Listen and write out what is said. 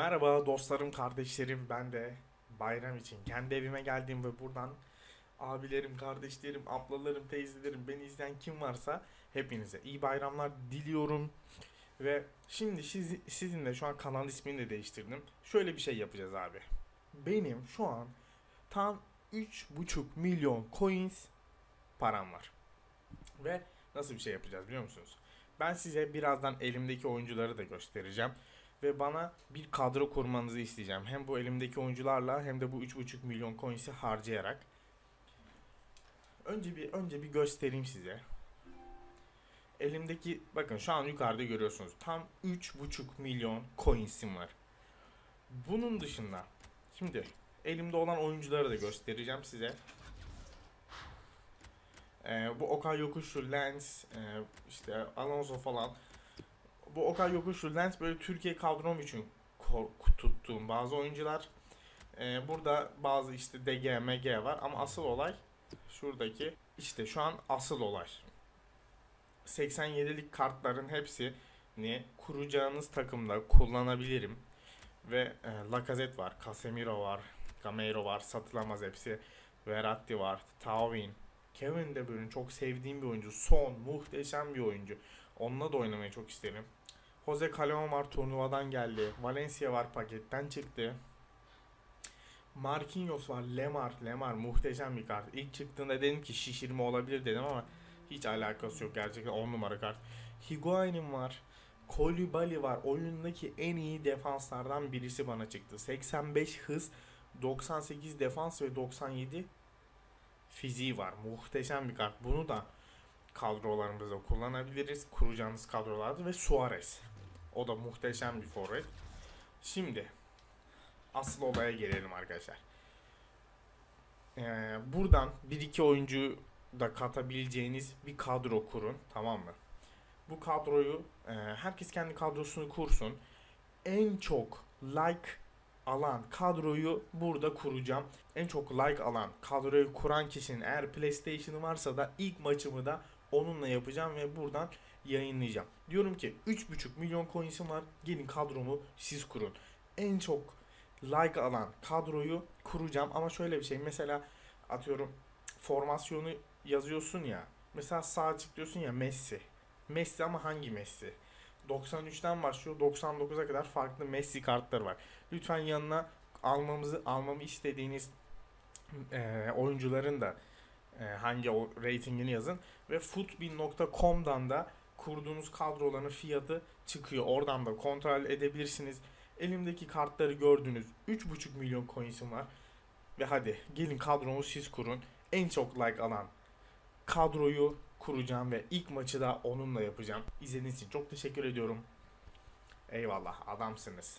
Merhaba dostlarım, kardeşlerim. Ben de bayram için kendi evime geldim ve buradan abilerim, kardeşlerim, ablalarım, teyzelerim, beni izleyen kim varsa hepinize iyi bayramlar diliyorum. Ve şimdi siz, sizinle şu an kanal ismini de değiştirdim. Şöyle bir şey yapacağız abi. Benim şu an tam 3,5 milyon coins param var. Ve nasıl bir şey yapacağız biliyor musunuz? Ben size birazdan elimdeki oyuncuları da göstereceğim ve bana bir kadro kurmanızı isteyeceğim. Hem bu elimdeki oyuncularla hem de bu 3.5 milyon coins'i harcayarak. Önce bir önce bir göstereyim size. Elimdeki bakın şu an yukarıda görüyorsunuz. Tam 3.5 milyon coins'im var. Bunun dışında şimdi elimde olan oyuncuları da göstereceğim size. Ee, bu Okay Yokuşu, Lens, e, işte Alonso falan bu Okay Yokuşu Lens böyle Türkiye kadrom için tuttuğum bazı oyuncular. Ee, burada bazı işte DG, MG var ama asıl olay şuradaki işte şu an asıl olay. 87'lik kartların hepsini kuracağınız takımda kullanabilirim. Ve e, Lacazette var, Casemiro var, Gameiro var, satılamaz hepsi. Verratti var, Tauvin, Kevin De Bruyne çok sevdiğim bir oyuncu. Son muhteşem bir oyuncu. Onunla da oynamayı çok isterim. Jose Callejon var turnuvadan geldi. Valencia var paketten çıktı. Marquinhos var. Lemar. Lemar muhteşem bir kart. İlk çıktığında dedim ki şişirme olabilir dedim ama hiç alakası yok gerçekten 10 numara kart. Higuain'im var. Koulibaly var. Oyundaki en iyi defanslardan birisi bana çıktı. 85 hız, 98 defans ve 97 fiziği var. Muhteşem bir kart. Bunu da kadrolarımızda kullanabiliriz. Kuracağınız kadrolarda ve Suarez. O da muhteşem bir forvet. Şimdi asıl olaya gelelim arkadaşlar. Ee, buradan bir iki oyuncu da katabileceğiniz bir kadro kurun. Tamam mı? Bu kadroyu e, herkes kendi kadrosunu kursun. En çok like alan kadroyu burada kuracağım. En çok like alan kadroyu kuran kişinin eğer PlayStation'ı varsa da ilk maçımı da onunla yapacağım ve buradan yayınlayacağım. Diyorum ki 3.5 milyon coins'im var. Gelin kadromu siz kurun. En çok like alan kadroyu kuracağım ama şöyle bir şey mesela atıyorum formasyonu yazıyorsun ya. Mesela sağ açık diyorsun ya Messi. Messi ama hangi Messi? 93'ten başlıyor 99'a kadar farklı Messi kartları var. Lütfen yanına almamızı almamı istediğiniz e, oyuncuların da e, hangi o ratingini yazın ve footbin.com'dan da kurduğunuz kadroların fiyatı çıkıyor. Oradan da kontrol edebilirsiniz. Elimdeki kartları gördünüz. 3.5 milyon coins'im var. Ve hadi gelin kadromu siz kurun. En çok like alan kadroyu kuracağım ve ilk maçı da onunla yapacağım. İzlediğiniz için çok teşekkür ediyorum. Eyvallah adamsınız.